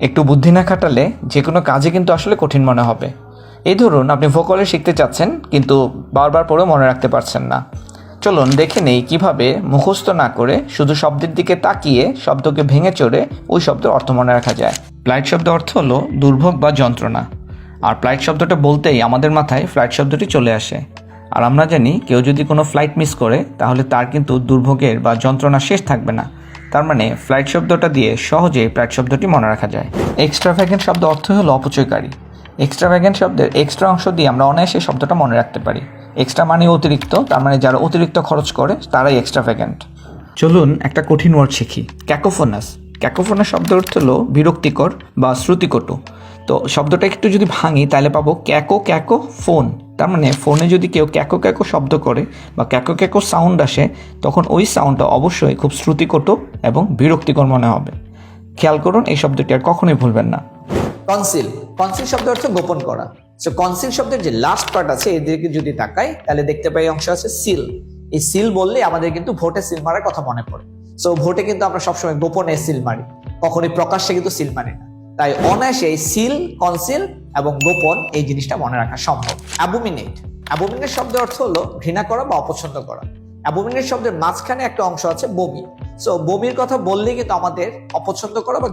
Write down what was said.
একটু বুদ্ধি না খাটালে যে কোনো কাজে কিন্তু আসলে কঠিন মনে হবে। এই ধরুন, আপনি ভোকালে শিখতে চাচ্ছেন, কিন্তু বারবার পরেও মনে রাখতে পারছেন না। চলুন দেখে নেই কীভাবে মুখস্থ না করে শুধু শব্দের দিকে তাকিয়ে শব্দকে ভেঙে চড়ে ওই শব্দের অর্থ মনে রাখা যায়। ফ্লাইট শব্দের অর্থ হলো দুর্ভোগ বা যন্ত্রণা। আর ফ্লাইট শব্দটা বলতেই আমাদের মাথায় ফ্লাইট শব্দটি চলে আসে। আর আমরা জানি কেউ যদি কোনো ফ্লাইট মিস করে, তাহলে তার কিন্তু দুর্ভোগের বা যন্ত্রণা শেষ থাকবে না। তার মানে ফ্লাইট শব্দটা দিয়ে সহজেই ফ্লাইট শব্দটি মনে রাখা যায়। এক্সট্রা ভ্যাগেন্ট শব্দ অর্থ হলো অপচয়কারী। এক্সট্রা ভ্যাগেন্ট শব্দের এক্সট্রা অংশ দিয়ে আমরা অনায়াসে শব্দটা মনে রাখতে পারি। এক্সট্রা মানে অতিরিক্ত, তার মানে যারা অতিরিক্ত খরচ করে, তারাই এক্সট্রা ভ্যাগেন্ট চলুন একটা কঠিন ওয়ার্ড শিখি। ক্যাকোফোনাস ক্যাকোফোনাস শব্দের অর্থ হলো বিরক্তিকর বা শ্রুতিকটু। তো শব্দটা একটু যদি ভাঙি, তাহলে পাবো ক্যাকো ক্যাকো ফোন তার মানে ফোনে যদি কেউ ক্যাকো ক্যাকো শব্দ করে বা ক্যাকো ক্যাকো সাউন্ড আসে, তখন ওই সাউন্ডটা অবশ্যই খুব শ্রুতিকটু এবং বিরক্তিকর মনে হবে। খেয়াল করুন, এই শব্দটি আর কখনোই ভুলবেন না। কনসিল কনসিল শব্দ অর্থ গোপন করা। সো কনসিল শব্দের যে লাস্ট পার্ট আছে এদিকে যদি তাকাই, তাহলে দেখতে পাই অংশ আছে সিল এই সিল বললে আমাদের কিন্তু ভোটে সিল মারার কথা মনে পড়ে। সো ভোটে কিন্তু আমরা সবসময় গোপনে সিল মারি। কখনোই প্রকাশ্যে কিন্তু সিল মারি না। তাই অনায়াসে এই সিল কনসিল এবং গোপন এই জিনিসটা মনে রাখা সম্ভব। অ্যাবুমিনেট অ্যাবুমিনেট শব্দের অর্থ হলো ঘৃণা করা বা অপছন্দ করা। অ্যাবুমিনেট শব্দের মাঝখানে একটা অংশ আছে বমি। সো বমির কথা বললেই কিন্তু আমাদের অপছন্দ করা বা